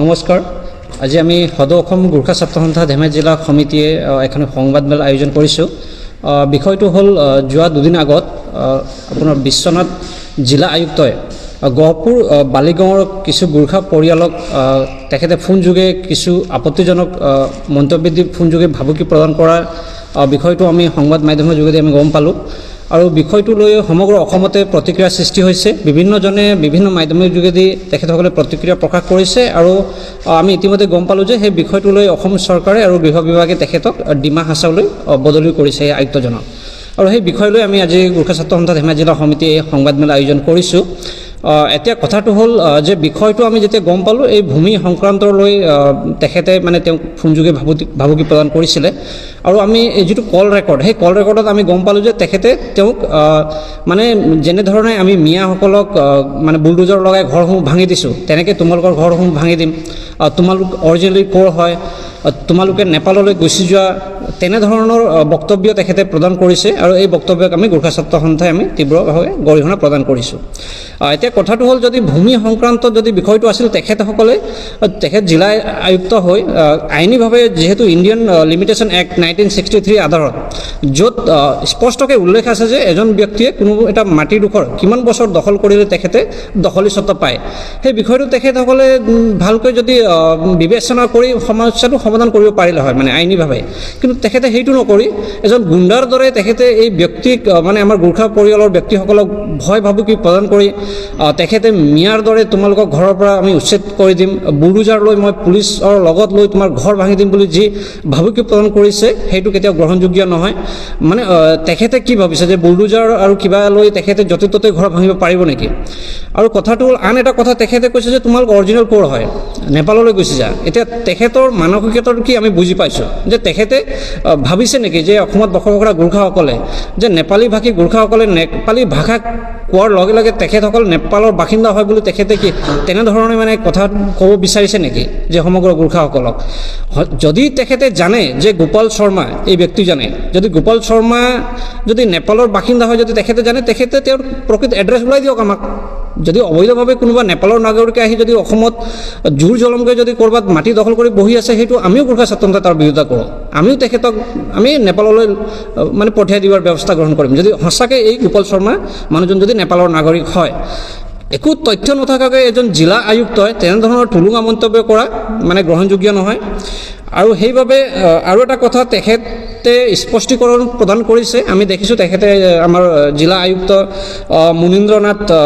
নমস্কাৰ। আজি আমি সদৌ অসম গোৰ্খা ছাত্ৰ সন্থা ধেমাজি জিলা সমিতিয়ে এখন সংবাদমেল আয়োজন কৰিছোঁ। বিষয়টো হ'ল যোৱা দুদিন আগত আপোনাৰ বিশ্বনাথ জিলা আয়ুক্তই গহপুৰ বালিগাঁৱৰ কিছু গোৰ্খা পৰিয়ালক তেখেতে ফোনযোগে কিছু আপত্তিজনক মন্তব্য দি ফোনযোগে ভাবুকি প্ৰদান কৰাৰ বিষয়টো আমি সংবাদ মাধ্যমৰ যোগেদি আমি গম পালোঁ। আৰু বিষয়টো লৈ সমগ্ৰ অসমতে প্ৰতিক্ৰিয়াৰ সৃষ্টি হৈছে। বিভিন্নজনে বিভিন্ন মাধ্যমৰ যোগেদি তেখেতসকলে প্ৰতিক্ৰিয়া প্ৰকাশ কৰিছে আৰু আমি ইতিমধ্যে গম পালোঁ যে সেই বিষয়টো লৈ অসম চৰকাৰে আৰু গৃহ বিভাগে তেখেতক ডিমা হাছাওলৈ বদলি কৰিছে এই আয়ুক্তজনক। আৰু সেই বিষয় লৈ আমি আজি গোৰ্খা ছাত্ৰ সন্থা ধেমাজি জিলা সমিতিয়ে এই সংবাদমেল আয়োজন কৰিছোঁ। এতিয়া কথাটো হ'ল যে বিষয়টো আমি যেতিয়া গম পালোঁ, এই ভূমি সংক্ৰান্তৰ লৈ তেখেতে মানে তেওঁক ফোনযোগে ভাবুকি ভাবুকি প্ৰদান কৰিছিলে। আৰু আমি যিটো কল ৰেকৰ্ড, সেই কল ৰেকৰ্ডত আমি গম পালোঁ যে তেখেতে তেওঁক মানে যেনেধৰণে আমি মিয়াসকলক মানে বুলডোজাৰ লগাই ঘৰসমূহ ভাঙি দিছোঁ, তেনেকৈ তোমালোকৰ ঘৰসমূহ ভাঙি দিম। তোমালোক অৰিজিনেলি ক'ৰ হয়? তোমালোকে নেপাললৈ গুচি যোৱা তেনেধৰণৰ বক্তব্য তেখেতে প্ৰদান কৰিছে আৰু এই বক্তব্যক আমি গোৰ্খা ছাত্ৰ সন্থাই আমি তীব্ৰভাৱে গৰিহণা প্ৰদান কৰিছোঁ। এতিয়া কথাটো হ'ল যদি ভূমি সংক্ৰান্তত যদি বিষয়টো আছিল তেখেতসকলে তেখেত জিলা আয়ুক্ত হৈ আইনীভাৱে যিহেতু Indian limitation act nineteen sixty three আধাৰত, য'ত স্পষ্টকৈ উল্লেখ আছে যে এজন ব্যক্তিয়ে কোনো এটা মাটিডোখৰ কিমান বছৰ দখল কৰিলে তেখেতে দখলী স্বত্ব পায়। সেই বিষয়টো তেখেতসকলে ভালকৈ যদি বিবেচনা কৰি সমস্যাটো সমাধান কৰিব পাৰিলে হয় মানে আইনীভাৱে। কিন্তু তেখেতে সেইটো নকৰি, এজন গুণ্ডাৰ দৰে তেখেতে এই ব্যক্তিক মানে আমাৰ গোৰ্খা পৰিয়ালৰ ব্যক্তিসকলক ভয় ভাবুকি প্ৰদান কৰি তেখেতে মিয়াৰ দৰে তোমালোকক ঘৰৰ পৰা আমি উচ্ছেদ কৰি দিম বুলডোজাৰ লৈ মই পুলিচৰ লগত লৈ তোমাৰ ঘৰ ভাঙি দিম বুলি যি ভাবুকি প্ৰদান কৰিছে, সেইটো কেতিয়াও গ্ৰহণযোগ্য নহয়। মানে তেখেতে কি ভাবিছে যে বুলডোজাৰ আৰু কিবা লৈ তেখেতে য'তে ত'তে ঘৰ ভাঙিব পাৰিব নেকি? আৰু কথাটো হ'ল, আন এটা কথা, তেখেতে কৈছে যে তোমালোক অৰিজিনেল ক'ৰ হয়? নেপাললৈ গুচি যা। এতিয়া তেখেতৰ মানসিকতাটো কি আমি বুজি পাইছোঁ? যে তেখেতে ভাবিছে নেকি যে অসমত বসবাস কৰা গোৰ্খাসকলে, যে নেপালী ভাষী গোৰ্খাসকলে নেপালী ভাষা কোৱাৰ লগে লগে তেখেতসকল নেপালৰ বাসিন্দা হয় বুলি তেখেতে কি তেনেধৰণে মানে কথা ক'ব বিচাৰিছে নেকি যে সমগ্ৰ গোৰ্খাসকলক? যদি তেখেতে জানে যে গোপাল শৰ্মা, এই ব্যক্তিজনে যদি গোপাল শৰ্মা যদি নেপালৰ বাসিন্দা হয়, যদি তেখেতে জানে, তেখেতে তেওঁৰ প্ৰকৃত এড্ৰেছ ওলাই দিয়ক আমাক। যদি অবৈধভাৱে কোনোবা নেপালৰ নাগৰিকে আহি যদি অসমত জোৰ জলমকৈ যদি ক'ৰবাত মাটি দখল কৰি বহি আছে, সেইটো আমিও গোৰ্খা স্বাতন্ত্ৰ্য তাৰ বিৰোধিতা কৰোঁ। আমিও তেখেতক, আমি নেপাললৈ মানে পঠিয়াই দিবৰ ব্যৱস্থা গ্ৰহণ কৰিম। যদি সঁচাকৈ এই গোপাল শৰ্মা মানুহজন যদি নেপালৰ নাগৰিক হয়, একো তথ্য নথকাকৈ এজন জিলা আয়ুক্তই তেনেধৰণৰ থুলুঙা মন্তব্য কৰা মানে গ্ৰহণযোগ্য নহয়। আৰু সেইবাবে আৰু এটা কথা, তেখেতে স্পষ্টীকৰণ প্ৰদান কৰিছে আমি দেখিছোঁ তেখেতে আমাৰ জিলা আয়ুক্ত আহ, মুনীন্দ্ৰ নাথ আহ,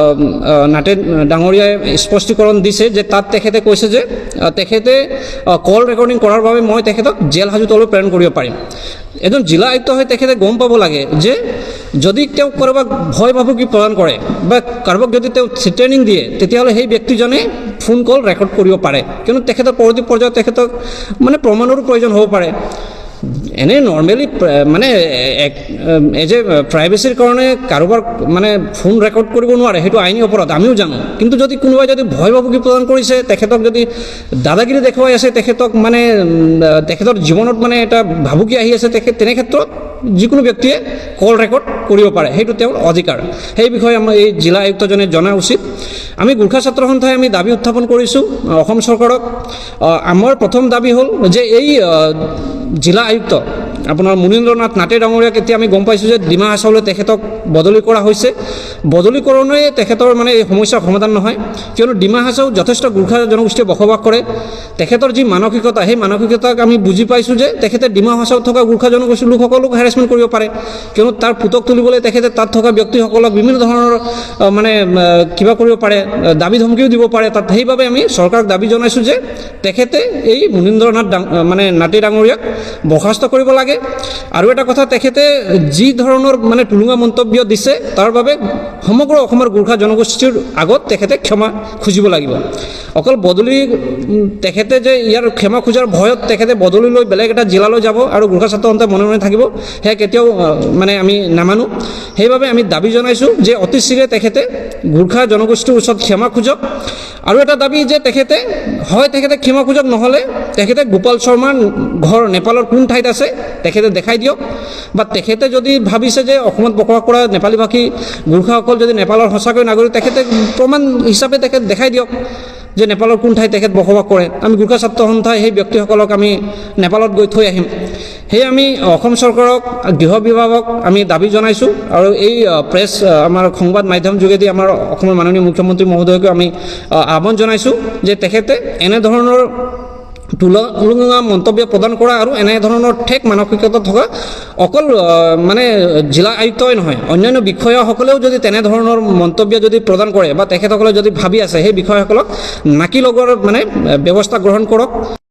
আহ, ডাঙৰীয়াই স্পষ্টীকৰণ দিছে যে তাত তেখেতে কৈছে যে তেখেতে কল ৰেকৰ্ডিং কৰাৰ বাবে মই তেখেতক জেল হাজোতলৈ প্ৰেৰণ কৰিব পাৰিম। এজন জিলা আয়ুক্ত হৈ তেখেতে গম পাব লাগে যে যদি তেওঁ কাৰোবাক ভয় ভাবুকি প্ৰদান কৰে বা কাৰোবাক যদি তেওঁ থ্ৰেটেনিং দিয়ে তেতিয়াহ'লে সেই ব্যক্তিজনে ফোন কল ৰেকৰ্ড কৰিব পাৰে। কিয়নো তেখেতৰ পৰৱৰ্তী পৰ্যায়ত তেখেতক মানে প্ৰমাণৰো প্ৰয়োজন হ'ব পাৰে। এনেই নৰ্মেলি মানে এজ এ প্ৰাইভেচিৰ কাৰণে কাৰোবাৰ মানে ফোন ৰেকৰ্ড কৰিব নোৱাৰে, সেইটো আইনী অপৰাধ, আমিও জানো। কিন্তু যদি কোনোবাই যদি ভয় ভাবুকি প্ৰদান কৰিছে, তেখেতক যদি দাদাগিৰি দেখুৱাই আছে, তেখেতক মানে তেখেতৰ জীৱনত মানে এটা ভাবুকি আহি আছে তেখেত তেনে ক্ষেত্ৰত যিকোনো ব্যক্তিয়ে কল ৰেকৰ্ড কৰিব পাৰে, সেইটো তেওঁৰ অধিকাৰ। সেই বিষয়ে আমাৰ এই জিলা আয়ুক্তজনে জনা উচিত। আমি গোৰ্খা ছাত্ৰ সন্থাই আমি দাবি উত্থাপন কৰিছোঁ, অসম চৰকাৰক। আমাৰ প্ৰথম দাবি হ'ল যে এই জিলা আয়ুক্ত। আপোনাৰ মুনীন্দ্ৰ নাথ নাটে ডাঙৰীয়াক এতিয়া আমি গম পাইছোঁ যে ডিমা হাছাওলৈ তেখেতক বদলি কৰা হৈছে। বদলীকৰণে তেখেতৰ মানে এই সমস্যাৰ সমাধান নহয়। কিয়নো ডিমা হাছাও যথেষ্ট গোৰ্খা জনগোষ্ঠীয়ে বসবাস কৰে। তেখেতৰ যি মানসিকতা, সেই মানসিকতাক আমি বুজি পাইছোঁ যে তেখেতে ডিমা হাছাওত থকা গোৰ্খা জনগোষ্ঠীৰ লোকসকলক হেৰেছমেণ্ট কৰিব পাৰে। কিয়নো তাৰ পুতক তুলিবলৈ তেখেতে তাত থকা ব্যক্তিসকলক বিভিন্ন ধৰণৰ মানে কিবা কৰিব পাৰে দাবি ধমকিও দিব পাৰে। তাত সেইবাবে আমি চৰকাৰক দাবি জনাইছোঁ যে তেখেতে এই মুনীন্দ্ৰনাথ মানে নাতি ডাঙৰীয়াক বৰ্খাস্ত কৰিব লাগে। আৰু এটা কথা, তেখেতে যি ধৰণৰ মানে টুলুঙা মন্তব্য দিছে, তাৰ বাবে সমগ্ৰ অসমৰ গোৰ্খা জনগোষ্ঠীৰ আগত তেখেতে ক্ষমা খুজিব লাগিব। অকল বদলি তেখেতে যে ইয়াৰ ক্ষমা খোজাৰ ভয়ত তেখেতে বদলি লৈ বেলেগ এটা জিলালৈ যাব আৰু গোৰ্খা ছাত্ৰ সন্থাই মনে মনে থাকিব, সেয়া কেতিয়াও মানে আমি নামানো। সেইবাবে আমি দাবি জনাইছোঁ যে অতি শীঘ্ৰে তেখেতে গোৰ্খা জনগোষ্ঠীৰ ওচৰত ক্ষমা খোজক। আৰু এটা দাবি যে তেখেতে, হয় তেখেতে ক্ষমা খোজক নহ'লে, তেখেতে গোপাল শৰ্মাৰ ঘৰ নেপালৰ কোন ঠাইত আছে, তেখেতে দেখাই দিয়ক। বা তেখেতে যদি ভাবিছে যে অসমত বসবাস কৰা নেপালী ভাষী গোৰ্খাসকল যদি নেপালৰ সঁচাকৈ নাগৰিক, তেখেতে প্ৰমাণ হিচাপে তেখেত দেখাই দিয়ক যে নেপালৰ কোন ঠাইত তেখেত বসবাস কৰে। আমি গোৰ্খা ছাত্ৰ সন্থাই সেই ব্যক্তিসকলক আমি নেপালত গৈ থৈ আহিম। সেয়ে আমি অসম চৰকাৰক, গৃহ বিভাগক আমি দাবি জনাইছোঁ আৰু এই প্ৰেছ আমাৰ সংবাদ মাধ্যম যোগেদি আমাৰ অসমৰ মাননীয় মুখ্যমন্ত্ৰী মহোদয়কো আমি আহ্বান জনাইছোঁ যে তেখেতে এনেধৰণৰ তুলনা মন্তব্য প্ৰদান কৰা আৰু এনেধৰণৰ ঠেক মানসিকতা থকা অকল মানে জিলা আয়ুক্তই নহয়, অন্যান্য বিষয়াসকলেও যদি তেনেধৰণৰ মন্তব্য যদি প্ৰদান কৰে বা তেখেতসকলে যদি ভাবি আছে, সেই বিষয়াসকলক নাকি লগৰ মানে ব্যৱস্থা গ্ৰহণ কৰক।